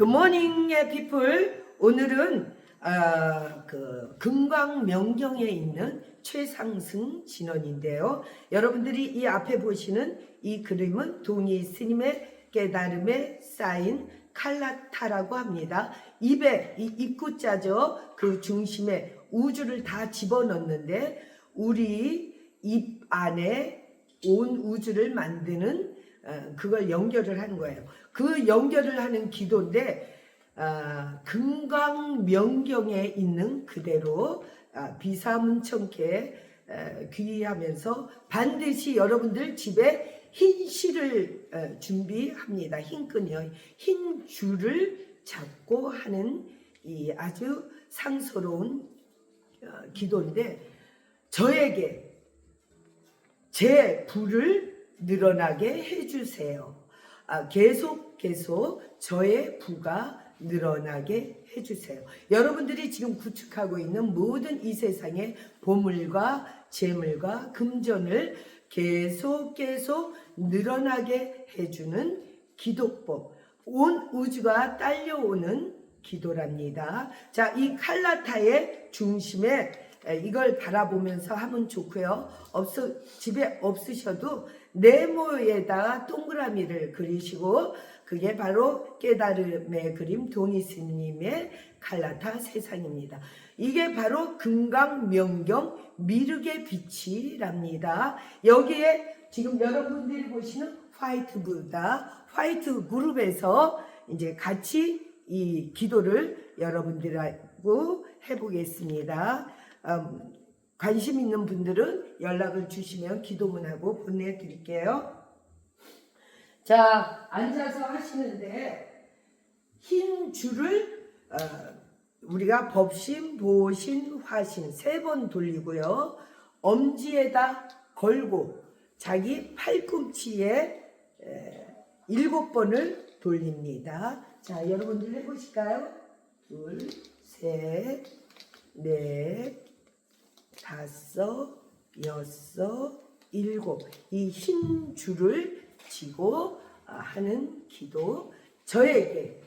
굿모닝의 피플 오늘은 아, 그 금강 명경에 있는 최상승 진원인데요. 여러분들이 이 앞에 보시는 이 그림은 동이 스님의 깨달음에 쌓인 칼라타라고 합니다. 입에 이 입구자죠. 그 중심에 우주를 다 집어넣는데 우리 입 안에 온 우주를 만드는 어, 그걸 연결을 하는 거예요. 그 연결을 하는 기도인데 아, 금강명경에 있는 그대로 아, 비사문청케 에, 귀의하면서 반드시 여러분들 집에 흰 실을 에, 준비합니다. 흰 끈이요. 흰 줄을 잡고 하는 이 아주 어, 기도인데 저에게 제 부를 늘어나게 해주세요. 아, 계속 계속 저의 부가 늘어나게 해주세요. 여러분들이 지금 구축하고 있는 모든 이 세상의 보물과 재물과 금전을 계속 계속 늘어나게 해주는 기도법. 온 우주가 딸려오는 기도랍니다. 자, 이 칼라타의 중심에 에, 이걸 바라보면서 하면 좋고요. 없어 집에 없으셔도 네모에다가 동그라미를 그리시고 그게 바로 깨달음의 그림 도니스님의 칼라타 세상입니다. 이게 바로 금강명경 미륵의 빛이랍니다. 여기에 지금 여러분들이 보시는 화이트 부다 화이트 그룹에서 이제 같이 이 기도를 여러분들하고 해보겠습니다. 음, 관심 있는 분들은 연락을 주시면 기도문하고 보내드릴게요. 자, 앉아서 하시는데 흰 줄을 어, 우리가 법신, 보신, 화신 세 번 돌리고요. 엄지에다 걸고 자기 팔꿈치에 에, 일곱 번을 돌립니다. 자, 여러분들 해보실까요? 둘, 셋, 넷, 다섯, 여섯, 일곱. 이 흰 줄을 쥐고 아, 하는 기도. 저에게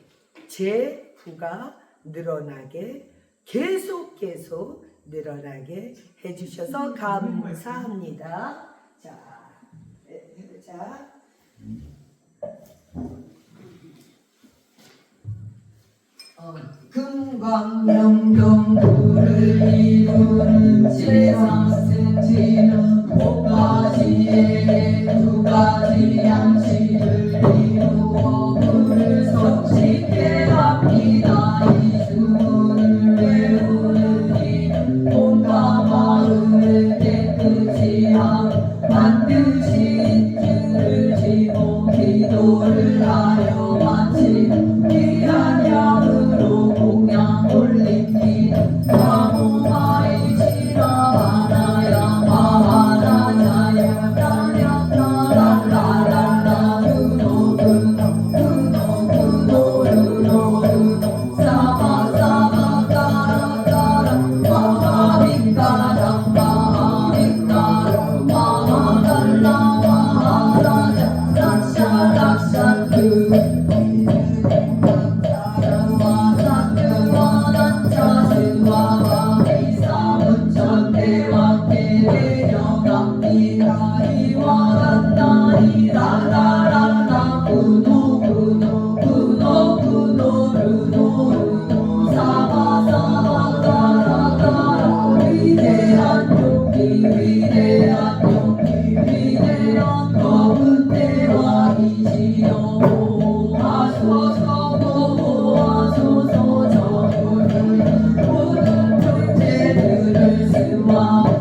제 부가 늘어나게 계속 계속 늘어나게 해주셔서 감사합니다. 자, 네, 해보자. 어, 금광명경부를 Fala Wow.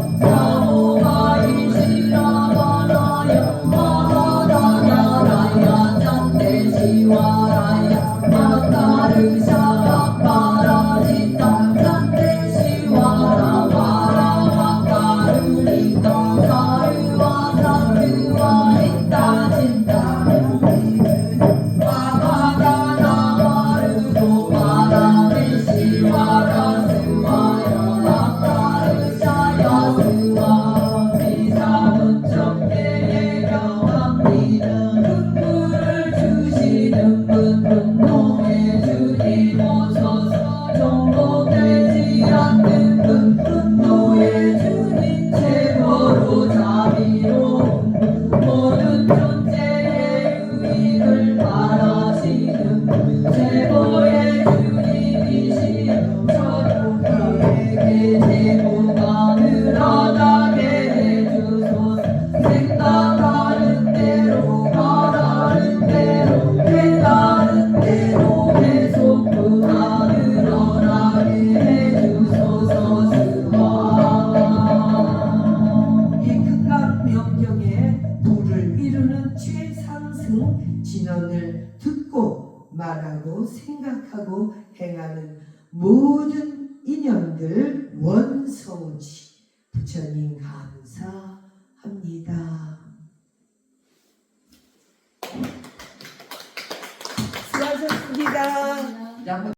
성령의 도를 이루는 최상승 진언을 듣고 말하고 생각하고 행하는 모든 인연들 원성우지. 부처님 감사.